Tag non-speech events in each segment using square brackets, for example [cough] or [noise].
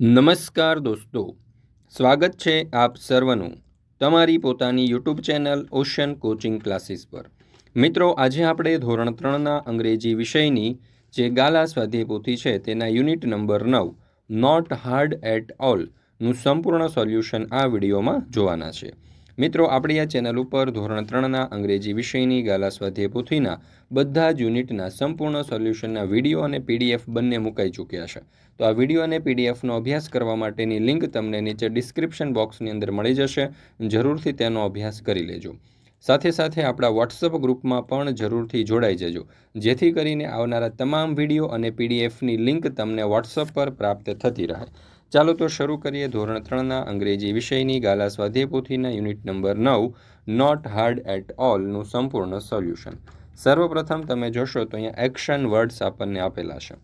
નમસ્કાર દોસ્તો. સ્વાગત છે આપ સર્વનું તમારી પોતાની YouTube channel ocean coaching classes પર. મિત્રો, આજે આપણે ધોરણ ત્રણના અંગ્રેજી વિષયની જે ગાલા સ્વાધ્યાય પોથી છે તેના યુનિટ નંબર નવ નોટ હાર્ડ એટ ઓલનું સંપૂર્ણ સોલ્યુશન આ વિડીયોમાં જોવાના છે. મિત્રો, આપણી આ ચેનલ ઉપર ધોરણ ત્રણના અંગ્રેજી વિષયની ગાલા સ્વાધ્યાય પોથીના બધા જ યુનિટના સંપૂર્ણ સોલ્યુશનના વીડિયો અને પીડીએફ બંને મુકાઈ ચૂક્યા છે. તો આ વીડિયો અને પીડીએફનો અભ્યાસ કરવા માટેની લિંક તમને નીચે ડિસ્ક્રિપ્શન બોક્સની અંદર મળી જશે. જરૂરથી તેનો અભ્યાસ કરી લેજો. સાથે સાથે આપણા વોટ્સઅપ ગ્રુપમાં પણ જરૂરથી જોડાઈ જજો. જેથી કરીને આવનારા તમામ વીડિયો અને પીડીએફની લિંક તમને વોટ્સઅપ પર પ્રાપ્ત થતી રહે. ચાલો તો શરૂ કરીએ ધોરણ ત્રણના અંગ્રેજી વિષયની ગાલા સ્વાધ્યાય પોથીના યુનિટ નંબર નવ નોટ હાર્ડ એટ ઓલનું સંપૂર્ણ સોલ્યુશન. સર્વપ્રથમ તમે જોશો તો અહીંયા એક્શન વર્ડ્સ આપણને આપેલા છે.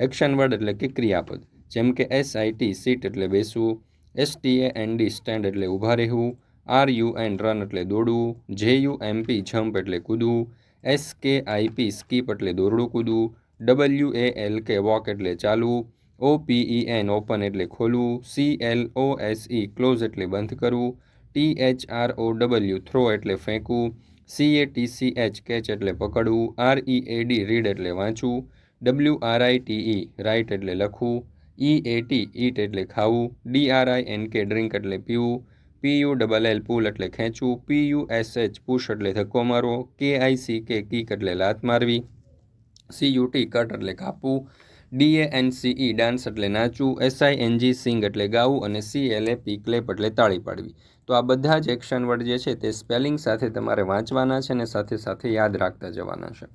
એક્શન વર્ડ એટલે કે ક્રિયાપદ. જેમ કે એસ આઈ સીટ એટલે બેસવું S T N D stand એટલે ઊભા રહેવું આર યુ એન રન એટલે દોડવું જે યુ એમ પી જમ્પ એટલે કૂદવું એસ કે આઈ પી સ્કીપ એટલે દોરડું કૂદવું W A L K walk એટલે ચાલવું O P E N open એટલે ખોલવું. C L O S E close એટલે બંધ કરવું. T H R O W throw એટલે ફેંકવું. C A T C H catch એટલે પકડવું. R E A D read એટલે વાંચવું. W R I T E write એટલે લખવું. ઈ એ ટી ઈટ એટલે ખાવું. D R I N K drink એટલે પીવું. P U double L pull એટલે ખેંચવું. P U S H push એટલે ધક્કો મારવો. કે આઈ સી કે કીક એટલે લાત મારવી. સી યુ ટી કટ એટલે કાપવું. D A N C E, dance એટલે નાચવું S I N G sing એટલે ગાવું અને C L A P, clap એટલે તાળી પાડવી. તો આ બધા જ એક્શન વર્ડ જે છે તે સ્પેલિંગ સાથે તમારે વાંચવાના છે અને સાથે સાથે યાદ રાખતા જવાના છે.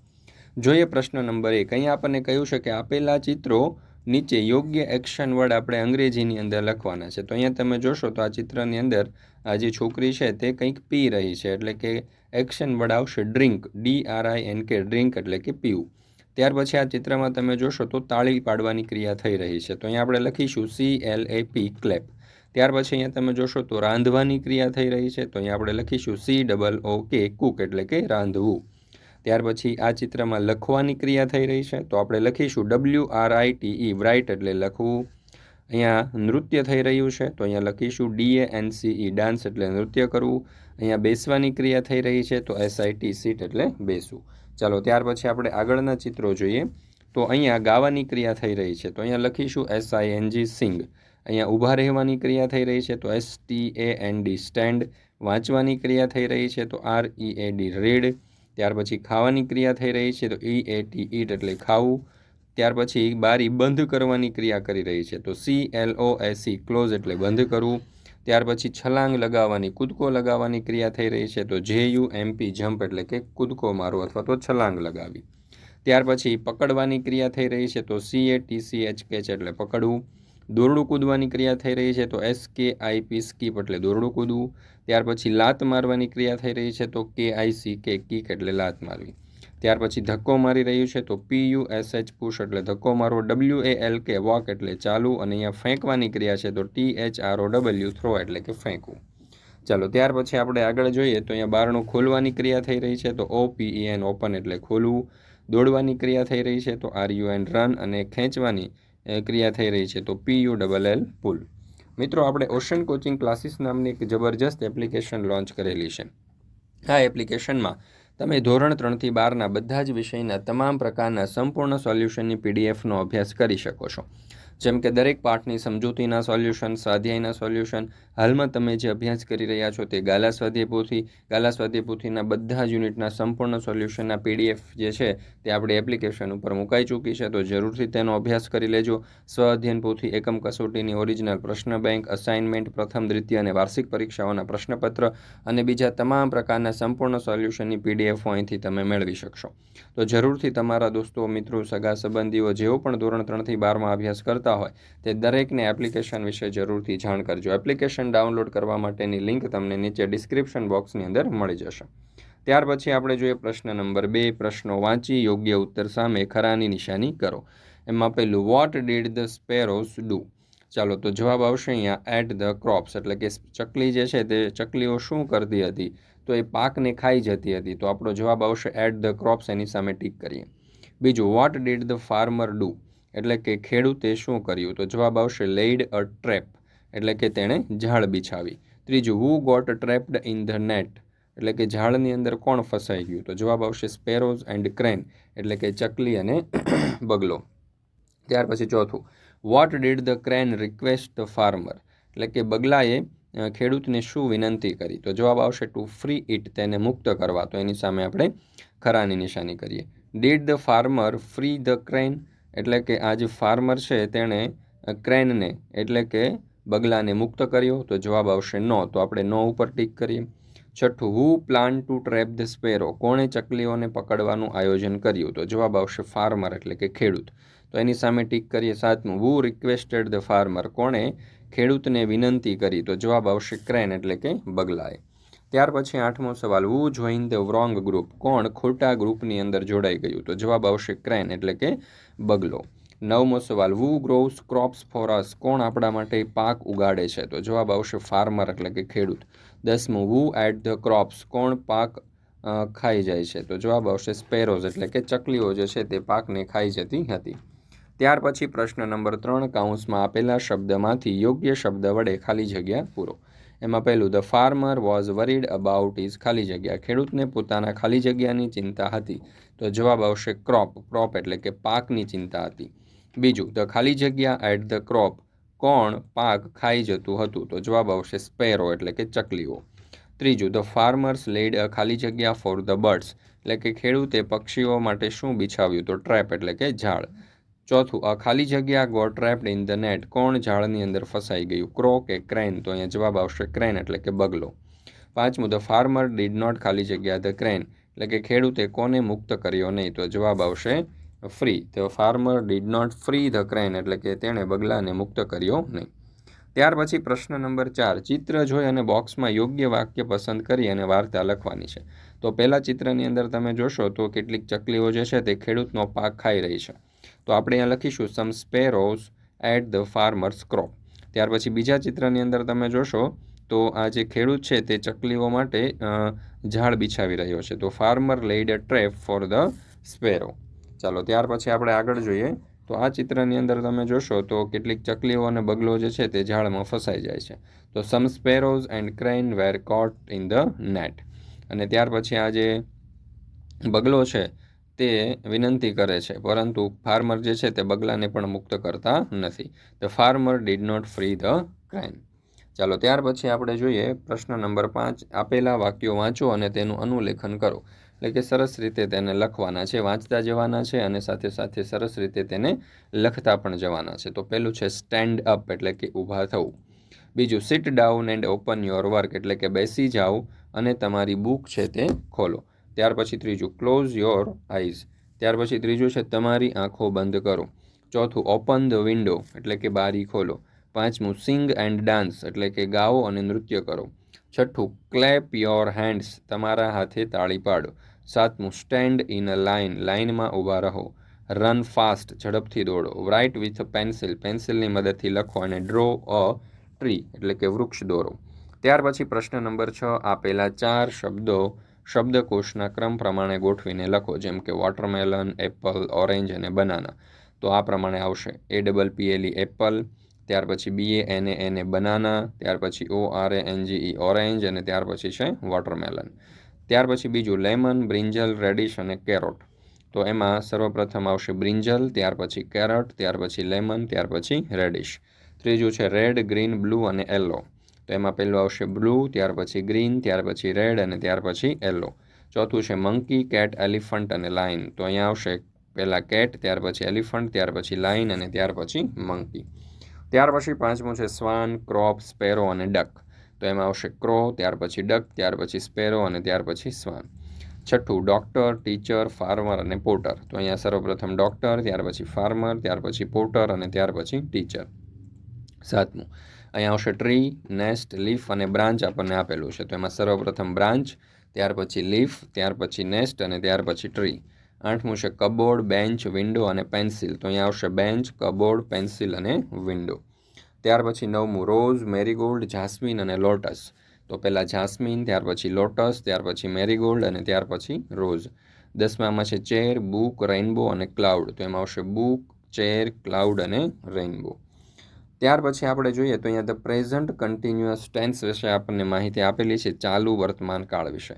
જોઈએ પ્રશ્ન નંબર એક. અહીંયા આપણને કહ્યું છે કે આપેલા ચિત્રો નીચે યોગ્ય એક્શન વર્ડ આપણે અંગ્રેજીની અંદર લખવાના છે. તો અહીંયા તમે જોશો તો આ ચિત્રની અંદર આ જે છોકરી છે તે કંઈક પી રહી છે. એટલે કે એક્શન વર્ડ આવશે drink, D R I N K, drink એટલે કે પીવું. ત્યાર પછી આ ચિત્રમાં તમે જોશો તો તાળી પાડવાની ક્રિયા થઈ રહી છે. તો અહીંયા આપણે લખીશું C L A P clap ત્યાર પછી અહીંયા તમે જોશો તો રાંધવાની ક્રિયા થઈ રહી છે. તો અહીંયા આપણે લખીશું સી ડબલ ઓ કે કુક એટલે કે રાંધવું. ત્યાર પછી આ ચિત્રમાં લખવાની ક્રિયા થઈ રહી છે. તો આપણે લખીશું W R I T E write એટલે લખવું. અહીંયા નૃત્ય થઈ રહ્યું છે. તો અહીંયા લખીશું D A N C E dance એટલે નૃત્ય કરવું. અહીંયા બેસવાની ક્રિયા થઈ રહી છે. તો એસઆઈટી સીટ એટલે બેસવું. ચાલો, ત્યાર પછી આપણે આગળના ચિત્રો જોઈએ. તો અહીંયા ગાવાની ક્રિયા થઈ રહી છે. તો અહીંયા લખીશું એસ આઈ એન જી સિંગ અહીંયા ઊભા રહેવાની ક્રિયા થઈ રહી છે. તો S T A N D stand વાંચવાની ક્રિયા થઈ રહી છે. તો R E A D read ત્યાર પછી ખાવાની ક્રિયા થઈ રહી છે. તો ઈ એ ટી ઈટ એટલે ખાવું. ત્યાર પછી બારી બંધ કરવાની ક્રિયા કરી રહી છે. તો C L O S C close એટલે બંધ કરવું. ત્યાર પછી છલાંગ લગાવવાની, કૂદકો લગાવવાની ક્રિયા થઈ રહી છે, તો જે યુ એમપી જમ્પ એટલે કે કૂદકો મારો અથવા તો છલાંગ લગાવી. ત્યાર પછી પકડવાની ક્રિયા થઈ રહી છે, તો C A T C H catch એટલે પકડવું. દોરડું કૂદવાની ક્રિયા થઈ રહી છે, તો એસ કે આઈ પી સ્કીપ એટલે દોરડું કૂદવું. ત્યાર પછી લાત મારવાની ક્રિયા થઈ રહી છે, તો કે આઈ સી કે કિક એટલે લાત મારવી. ત્યાર પછી ધક્કો મારી રહ્યું છે તો P U S H push એટલે ધક્કો મારવો W A L K walk એટલે ચાલુ અને અહીંયા ફેંકવાની ક્રિયા છે તો T H R O W throw એટલે કે ફેંકવું. ચાલો, ત્યાર પછી આપણે આગળ જોઈએ તો અહીંયા બારણું ખોલવાની ક્રિયા થઈ રહી છે તો ઓ પી એન ઓપન એટલે ખોલવું. દોડવાની ક્રિયા થઈ રહી છે તો આર યુ એન રન અને ખેંચવાની ક્રિયા થઈ રહી છે તો P U double L pull. મિત્રો, આપણે ઓશન કોચિંગ ક્લાસીસ નામની એક જબરજસ્ત એપ્લિકેશન લોન્ચ કરેલી છે. આ એપ્લિકેશનમાં તમે ધોરણ ત્રણથી બારના બધા જ વિષયના તમામ પ્રકારના સંપૂર્ણ સોલ્યુશનની પીડીએફનો અભ્યાસ કરી શકો છો. જેમ કે દરેક પાઠની સમજૂતીના સોલ્યુશન, સ્વાધ્યાયના સોલ્યુશન, હાલમાં તમે જે અભ્યાસ કરી રહ્યા છો તે ગાલા સ્વાધ્યાય પોથી ગાલા સ્વાધ્યાય પોથીના બધા જ યુનિટના સંપૂર્ણ સોલ્યુશનના પીડીએફ જે છે તે આપણી એપ્લિકેશન ઉપર મુકાઈ ચૂકી છે. તો જરૂરથી તેનો અભ્યાસ કરી લેજો. સ્વ અધ્યયન પોથી એકમ કસોટીની ઓરિજિનલ પ્રશ્ન બેંક અસાઇનમેન્ટ પ્રથમ, દ્વિતીય અને વાર્ષિક પરીક્ષાઓના પ્રશ્નપત્ર અને બીજા તમામ પ્રકારના સંપૂર્ણ સોલ્યુશનની પીડીએફ અહીંથી તમે મેળવી શકશો. તો જરૂરથી તમારા દોસ્તો, મિત્રો, સગા, સંબંધીઓ જેઓ પણ ધોરણ ત્રણથી બારમાં અભ્યાસ કરતા કરતા હોય, તે દરેકને એપ્લિકેશન વિશે જરૂરથી જાણ કરજો. એપ્લિકેશન ડાઉનલોડ કરવા માટેની લિંક તમને નીચે ડિસ્ક્રિપ્શન બોક્સની અંદર મળી જશે. ત્યાર પછી આપણે જોઈએ પ્રશ્ન નંબર બે. પ્રશ્નો વાંચી, યોગ્ય ઉત્તર સામે ખરાની નિશાની કરો. એમાં પહેલું what did the sparrows do ચાલો, તો જવાબ આવશે અહીંયા એટ ધ ક્રોપ્સ એટલે કે ચકલી જે છે તે, ચકલીઓ શું કરતી હતી? તો એ પાકને ખાઈ જતી હતી. તો આપણો જવાબ આવશે એટ ધ ક્રોપ્સ એની સામે ટીક કરીએ. બીજું what did the farmer do એટલે કે ખેડૂતે શું કર્યું? તો જવાબ આવશે લેઇડ અ ટ્રેપ એટલે કે તેણે ઝાડ બિછાવી. ત્રીજું who got trapped in the net એટલે કે ઝાડની અંદર કોણ ફસાઈ ગયું? તો જવાબ આવશે સ્પેરોઝ એન્ડ ક્રેન એટલે કે ચકલી અને [coughs] બગલો. ત્યાર પછી ચોથું what did the crane request the farmer એટલે કે બગલાએ ખેડૂતને શું વિનંતી કરી? તો જવાબ આવશે ટુ ફ્રી ઇટ તેને મુક્ત કરવા. તો એની સામે આપણે ખરાની નિશાની કરીએ. Did the farmer free the crane એટલે કે આ જે ફાર્મર છે તેણે ક્રેનને એટલે કે બગલાને મુક્ત કર્યો. તો જવાબ આવશે નો. તો આપણે નો ઉપર ટીક કરીએ. છઠ્ઠું who plan to trap the sparrow કોણે ચકલીઓને પકડવાનું આયોજન કર્યું? તો જવાબ આવશે ફાર્મર એટલે કે ખેડૂત. તો એની સામે ટીક કરીએ સાતમું હુ રિક્વેસ્ટેડ ધ ફાર્મર કોણે ખેડૂતને વિનંતી કરી? તો જવાબ આવશે ક્રેન એટલે કે બગલાએ. ત્યાર પછી આઠમો સવાલ who join the wrong group કોણ ખોટા ગ્રુપની અંદર જોડાઈ ગયું? તો જવાબ આવશે ક્રેન, એટલે કે બગલો. નવમો સવાલ હુ ગ્રોવ્સ ક્રોપ્સ ફોર કોણ આપણા માટે પાક ઉગાડે છે? તો જવાબ આવશે ફાર્મર એટલે કે ખેડૂત. દસમું હુ એટ ધ ક્રોપ્સ કોણ પાક ખાઈ જાય છે? તો જવાબ આવશે સ્પેરોઝ, એટલે કે ચકલીઓ જે છે તે પાકને ખાઈ જતી હતી. ત્યાર પછી પ્રશ્ન નંબર ત્રણ, કાઉન્સમાં આપેલા શબ્દમાંથી યોગ્ય શબ્દ વડે ખાલી જગ્યા પૂરો. એમાં પહેલું the farmer was worried about is ખાલી જગ્યા. ખેડૂતને પોતાના ખાલી જગ્યાની ચિંતા હતી. તો જવાબ આવશે ક્રોપ ક્રોપ એટલે કે પાકની ચિંતા હતી. બીજું ધ ખાલી જગ્યા એટ ધ ક્રોપ કોણ પાક ખાઈ જતું હતું? તો જવાબ આવશે સ્પેરો, એટલે કે ચકલીઓ. ત્રીજું ધ ફાર્મર્સ લેડ અ ખાલી જગ્યા ફોર ધ બર્ડ્સ એટલે કે ખેડૂતે પક્ષીઓ માટે શું બિછાવ્યું? તો ટ્રેપ, એટલે કે ઝાડ. ચોથું, આ ખાલી જગ્યા got trapped in the net કોણ ઝાડની અંદર ફસાઈ ગયું? ક્રો કે ક્રેન? તો અહીંયા જવાબ આવશે ક્રેન, એટલે કે બગલો. પાંચમું, ધ ફાર્મર ડીડ નોટ ખાલી જગ્યા, ધ ક્રેન. એટલે કે ખેડૂતે કોને મુક્ત કર્યો નહીં? તો જવાબ આવશે free. The farmer did not free, the crane. એટલે કે તેણે બગલાને મુક્ત કર્યો નહીં. ત્યાર પછી પ્રશ્ન નંબર ચાર, ચિત્ર જોઈ અને બોક્સમાં યોગ્ય વાક્ય પસંદ કરી અને વાર્તા લખવાની છે. તો પહેલાં ચિત્રની અંદર તમે જોશો તો કેટલીક ચકલીઓ જે છે તે ખેડૂતનો પાક ખાઈ રહી છે. તો આપણે અહીંયા લખીશું some sparrows ate the farmer's crop ત્યાર પછી બીજા ચિત્રની અંદર તમે જોશો તો આ જે ખેડૂત છે તે ચકલીઓ માટે ઝાડ બિછાવી રહ્યો છે. તો farmer laid a trap for the sparrow ચાલો, ત્યાર પછી આપણે આગળ જોઈએ. તો આ ચિત્રની અંદર તમે જોશો તો કેટલીક ચકલીઓ અને બગલો જે છે તે ઝાડમાં ફસાઈ જાય છે. તો some sparrows and crane were caught in the net અને ત્યાર પછી આ જે બગલો છે તે વિનંતી કરે છે, પરંતુ ફાર્મર જે છે તે બગલાને પણ મુક્ત કરતા નથી. The farmer did not free the crane. ચાલો, ત્યાર પછી આપણે જોઈએ પ્રશ્ન નંબર પાંચ. આપેલા વાક્યો વાંચો અને તેનું અનુલેખન કરો. એટલે કે સરસ રીતે તેને લખવાના છે, વાંચતા જવાના છે અને સાથે સાથે સરસ રીતે તેને લખતા પણ જવાના છે. તો પહેલું છે સ્ટેન્ડ અપ, એટલે કે ઊભા થવું. બીજું sit down and open your work એટલે કે બેસી જાઓ અને તમારી બુક છે તે ખોલો. ત્યાર પછી ત્રીજું ક્લોઝ યોર આઈઝ ત્યાર પછી ત્રીજું છે, તમારી આંખો બંધ કરો. ચોથું ઓપન ધ વિન્ડો એટલે કે બારી ખોલો. પાંચમું સિંગ એન્ડ ડાન્સ એટલે કે ગાઓ અને નૃત્ય કરો. છઠ્ઠું ક્લેપ યોર હેન્ડ્સ તમારા હાથે તાળી પાડો. સાતમું સ્ટેન્ડ ઇન અ લાઇન લાઇનમાં ઊભા રહો. રન ફાસ્ટ ઝડપથી દોડો. રાઇટ વિથ પેન્સિલ પેન્સિલની મદદથી લખો અને ડ્રો અ ટ્રી એટલે કે વૃક્ષ દોરો. ત્યાર પછી પ્રશ્ન નંબર છ, આપેલા ચાર શબ્દો શબ્દકોશના ક્રમ પ્રમાણે ગોઠવીને લખો, જેમ કે વોટરમેલન એપલ ઓરેન્જ અને બનાના તો આ પ્રમાણે આવશે. એ ડબલ પીએલઈ એપલ ત્યાર પછી B A N N banana ત્યાર પછી O R A N G E orange અને ત્યાર પછી છે વોટરમેલન ત્યાર પછી બીજું લેમન બ્રિંજલ રેડિશ અને કેરોટ તો એમાં સર્વપ્રથમ આવશે બ્રિંજલ ત્યાર પછી કેરટ ત્યાર પછી લેમન ત્યાર પછી રેડિશ ત્રીજું છે રેડ ગ્રીન બ્લુ અને યલો તો એમાં પહેલું આવશે બ્લુ ત્યાર પછી ગ્રીન ત્યાર પછી રેડ અને ત્યાર પછી યલો ચોથું છે મંકી કેટ એલિફન્ટ અને લાઇન તો અહીંયા આવશે પહેલાં કેટ ત્યાર પછી એલિફન્ટ ત્યાર પછી લાઇન અને ત્યાર પછી મંકી ત્યાર પછી પાંચમું છે સ્વાન ક્રોપ સ્પેરો અને ડક તો એમાં આવશે ક્રો ત્યાર પછી ડક ત્યાર પછી સ્પેરો અને ત્યાર પછી સ્વાન છઠ્ઠું ડૉક્ટર ટીચર ફાર્મર અને પોર્ટર તો અહીંયા સર્વપ્રથમ ડૉક્ટર ત્યાર પછી ફાર્મર ત્યાર પછી પોર્ટર અને ત્યાર પછી ટીચર સાતમું અહીંયા આવશે ટ્રી નેસ્ટ લીફ અને બ્રાન્ચ આપણને આપેલું છે. તો એમાં સર્વપ્રથમ બ્રાન્ચ ત્યાર પછી લીફ ત્યાર પછી નેસ્ટ અને ત્યાર પછી ટ્રી આઠમું છે કબોર્ડ બેન્ચ વિન્ડો અને પેન્સિલ તો અહીંયા આવશે બેન્ચ કબોર્ડ પેન્સિલ અને વિન્ડો ત્યાર પછી નવમું રોઝ મેરીગોલ્ડ જાસ્મિન અને લોટસ તો પહેલાં જાસ્મિન ત્યાર પછી લોટસ ત્યાર પછી મેરીગોલ્ડ અને ત્યાર પછી રોઝ દસમામાં છે ચેર બુક રેઇનબો અને ક્લાઉડ તો એમાં આવશે બુક ચેર ક્લાઉડ અને રેઇનબો ત્યાર પછી આપણે જોઈએ તો અહીંયા ધ પ્રેઝન્ટ કન્ટિન્યુઅસ ટેન્સ વિશે આપણને માહિતી આપેલી છે ચાલુ વર્તમાન કાળ વિશે.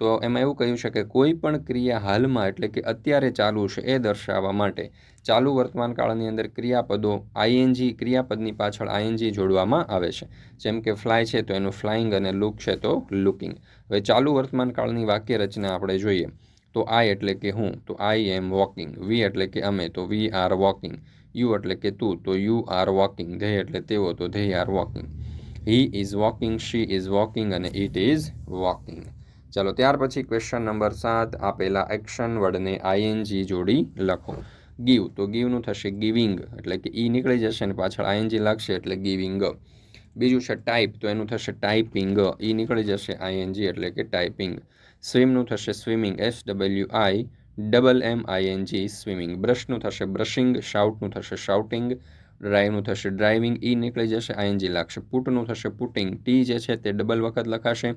તો એમાં એવું કહ્યું છે કે કોઈ પણ ક્રિયા હાલમાં એટલે કે અત્યારે ચાલુ છે એ દર્શાવવા માટે ચાલુ વર્તમાન કાળની અંદર ક્રિયાપદો આઈએનજી ક્રિયાપદની પાછળ આઈએનજી જોડવામાં આવે છે. જેમ કે ફ્લાય છે તો એનું ફ્લાઇંગ અને લુક છે તો લુકિંગ હવે ચાલુ વર્તમાન કાળની વાક્ય રચના આપણે જોઈએ તો આઈ એટલે કે હું, તો આઈ એમ વોકિંગ વી એટલે કે અમે, તો વી આર વોકિંગ યુ એટલે કે તું, તો યુ આર વોકિંગ, ધે એટલે તેઓ, તો they are walking. He is walking, she is walking, અને ઇટ ઇઝ વોકિંગ. ચાલો, ત્યાર પછી ક્વેશ્ચન નંબર સાત, આપેલા એક્શન વર્ડને આઈએનજી જોડી લખો. ગીવ તો ગીવનું થશે ગિવિંગ એટલે કે ઈ નીકળી જશે અને પાછળ આઈએનજી લાગશે એટલે ગિવિંગ બીજું છે ટાઈપ તો એનું થશે ટાઈપિંગ ઈ નીકળી જશે આઈએનજી એટલે કે ટાઈપિંગ સ્વિમનું થશે swimming S W I double M I N G swimming. બ્રશનું થશે બ્રશિંગ શાઉટનું થશે શાઉટિંગ ડ્રાઈવનું થશે ડ્રાઇવિંગ ઈ નીકળી જશે આઈએનજી લાગશે. પુટનું થશે પુટિંગ ટી જે છે તે ડબલ વખત લખાશે,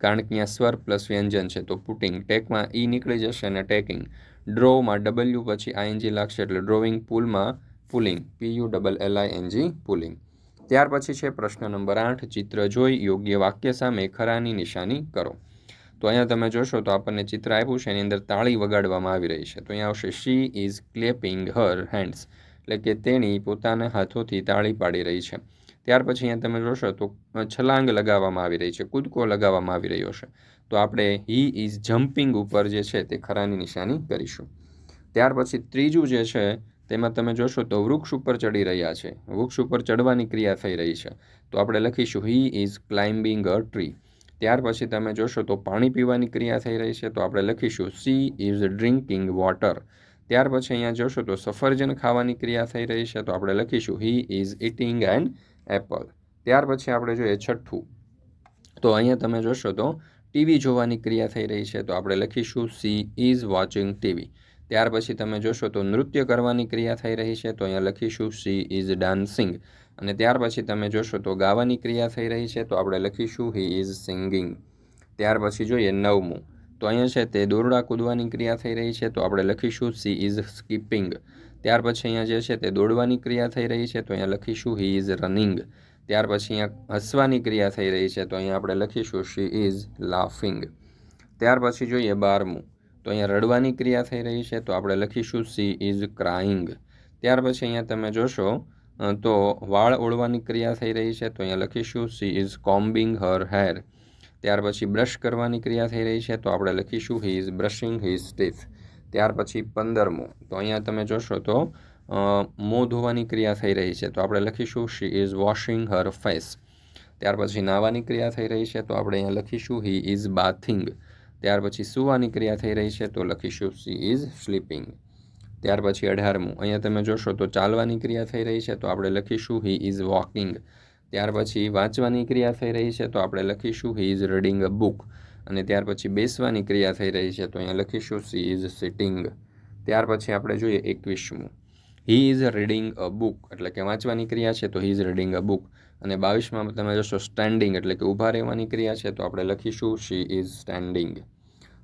કારણ કે અહીંયા સ્વર પ્લસ વ્યંજન છે તો પુટિંગ ટેકમાં ઈ નીકળી જશે અને ટેકિંગ. ડ્રોમાં ડબલ્યુ પછી આઈએનજી લાગશે એટલે drawing પુલમાં pulling P U double L I N G pulling ત્યાર પછી છે પ્રશ્ન નંબર આઠ, ચિત્ર જોઈ યોગ્ય વાક્ય સામે ખરાની નિશાની કરો. તો અહીંયા તમે જોશો તો આપણને ચિત્ર આપ્યું છે, એની અંદર તાળી વગાડવામાં આવી રહી છે. તો અહીંયા આવશે she is clapping her hands એટલે કે તેણી પોતાના હાથોથી તાળી પાડી રહી છે. ત્યાર પછી અહીંયા તમે જોશો તો છલાંગ લગાવવામાં આવી રહી છે, કૂદકો લગાવવામાં આવી રહ્યો છે. તો આપણે હી ઇઝ જમ્પિંગ ઉપર જે છે તે ખરાની નિશાની કરીશું. ત્યાર પછી ત્રીજું જે છે, તેમાં તમે જોશો તો વૃક્ષ ઉપર ચડી રહ્યા છે. વૃક્ષ ઉપર ચડવાની ક્રિયા થઈ રહી છે. તો આપણે લખીશું he is climbing a tree ત્યાર પછી તમે જોશો તો પાણી પીવાની ક્રિયા થઈ રહી છે, તો આપણે લખીશું, સી ઇઝ ડ્રિંકિંગ વોટર. ત્યાર પછી અહીંયા જોશો તો સફરજન ખાવાની ક્રિયા થઈ રહી છે, તો આપણે લખીશું, he is eating and apple. ત્યાર પછી આપણે જોઈએ છઠ્ઠું. તો અહીંયા તમે જોશો તો ટીવી જોવાની ક્રિયા થઈ રહી છે, તો આપણે લખીશું, સી ઇઝ વોચિંગ ટીવી. ત્યાર પછી તમે જોશો તો નૃત્ય કરવાની ક્રિયા થઈ રહી છે, તો અહીંયા લખીશું, સી ઇઝ ડાન્સિંગ. અને ત્યાર પછી તમે જોશો તો ગાવાની ક્રિયા થઈ રહી છે, તો આપણે લખીશું હી ઇઝ સિંગિંગ ત્યાર પછી જોઈએ નવમું. તો અહીંયા છે તે દોરડા કૂદવાની ક્રિયા થઈ રહી છે, તો આપણે લખીશું સી ઇઝ સ્કીપિંગ ત્યાર પછી અહીંયા જે છે તે દોડવાની ક્રિયા થઈ રહી છે, તો અહીંયા લખીશું હી ઇઝ રનિંગ ત્યાર પછી અહીંયા હસવાની ક્રિયા થઈ રહી છે, તો અહીંયા આપણે લખીશું શી ઇઝ લાફિંગ ત્યાર પછી જોઈએ બારમું. તો અહીંયા રડવાની ક્રિયા થઈ રહી છે, તો આપણે લખીશું સી ઇઝ ક્રાઇંગ ત્યાર પછી અહીંયા તમે જોશો તો વાળ ઓળવાની ક્રિયા થઈ રહી છે, તો અહીંયા લખીશું she is combing her hair ત્યાર પછી બ્રશ કરવાની ક્રિયા થઈ રહી છે, તો આપણે લખીશું he is brushing his teeth ત્યાર પછી પંદરમું, તો અહીંયા તમે જોશો તો મોં ધોવાની ક્રિયા થઈ રહી છે, તો આપણે લખીશું she is washing her face ત્યાર પછી નાવાની ક્રિયા થઈ રહી છે, તો આપણે અહીંયા લખીશું હી ઇઝ બાથિંગ ત્યાર પછી સૂવાની ક્રિયા થઈ રહી છે, તો લખીશું સી ઇઝ સ્લીપિંગ ત્યાર પછી અઢારમું. અહીંયા તમે જોશો તો ચાલવાની ક્રિયા થઈ રહી છે તો આપણે લખીશું હી ઇઝ વોકિંગ ત્યાર પછી વાંચવાની ક્રિયા થઈ રહી છે તો આપણે લખીશું he is reading a book અને ત્યાર પછી બેસવાની ક્રિયા થઈ રહી છે તો અહીંયા લખીશું સી ઇઝ સિટિંગ ત્યાર પછી આપણે જોઈએ એકવીસમું. He is reading a book એટલે કે વાંચવાની ક્રિયા છે તો he is reading a book અને બાવીસમાં તમે જોશો સ્ટેન્ડિંગ એટલે કે ઊભા રહેવાની ક્રિયા છે તો આપણે લખીશું શી ઇઝ સ્ટેન્ડિંગ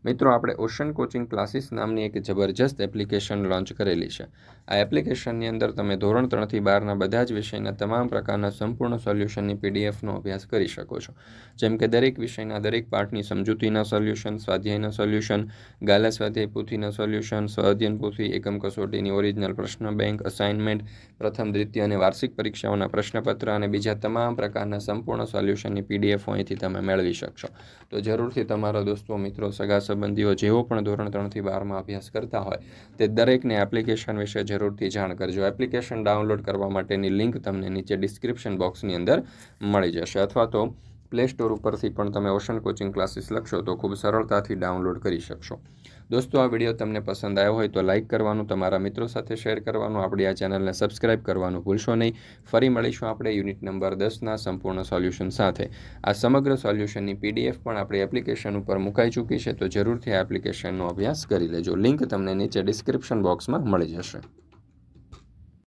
મિત્રો, આપણે ઓશન કોચિંગ ક્લાસીસ નામની એક જબરજસ્ત એપ્લિકેશન લોન્ચ કરેલી છે. આ એપ્લિકેશનની અંદર તમે ધોરણ ત્રણથી બારના બધા જ વિષયના તમામ પ્રકારના સંપૂર્ણ સોલ્યુશનની પીડીએફનો અભ્યાસ કરી શકો છો. જેમ કે દરેક વિષયના દરેક પાઠની સમજૂતીના સોલ્યુશન, સ્વાધ્યાયના સોલ્યુશન, ગાલા સ્વાધ્યાય પોથીના સોલ્યુશન સ્વાધ્યન પોથી, એકમ કસોટીની ઓરિજિનલ પ્રશ્ન બેંક, અસાઇનમેન્ટ, પ્રથમ દ્વિતીય અને વાર્ષિક પરીક્ષાઓના પ્રશ્નપત્ર અને બીજા તમામ પ્રકારના સંપૂર્ણ સોલ્યુશનની પીડીએફ અહીંથી તમે મેળવી શકશો. તો જરૂરથી, તમારા દોસ્તો, મિત્રો, સગા સંબંધીઓ જેઓ પણ ધોરણ ત્રણથી બારમાં અભ્યાસ કરતા હોય, તે દરેકને એપ્લિકેશન વિશે જરૂરથી જાણ કરજો. એપ્લિકેશન ડાઉનલોડ કરવા માટેની લિંક તમને નીચે ડિસ્ક્રિપ્શન બોક્સની અંદર મળી જશે. અથવા તો પ્લે સ્ટોર ઉપરથી પણ તમે ઓશન કોચિંગ ક્લાસીસ લખશો તો ખૂબ સરળતાથી ડાઉનલોડ કરી શકશો. દોસ્તો, આ વીડિયો તમને પસંદ આવ્યો હોય તો લાઇક કરવાનું, તમારા મિત્રો સાથે શેર કરવાનું, આપણી આ ચેનલને સબસ્ક્રાઇબ કરવાનું ભૂલશો નહીં. ફરી મળીશું આપણે યુનિટ નંબર દસના સંપૂર્ણ સોલ્યુશન સાથે. આ સમગ્ર સોલ્યુશનની પીડીએફ પણ આપણી એપ્લિકેશન ઉપર મુકાઈ ચૂકી છે, તો જરૂરથી આ એપ્લિકેશનનો અભ્યાસ કરી લેજો. લિંક તમને નીચે ડિસ્ક્રિપ્શન બોક્સમાં મળી જશે.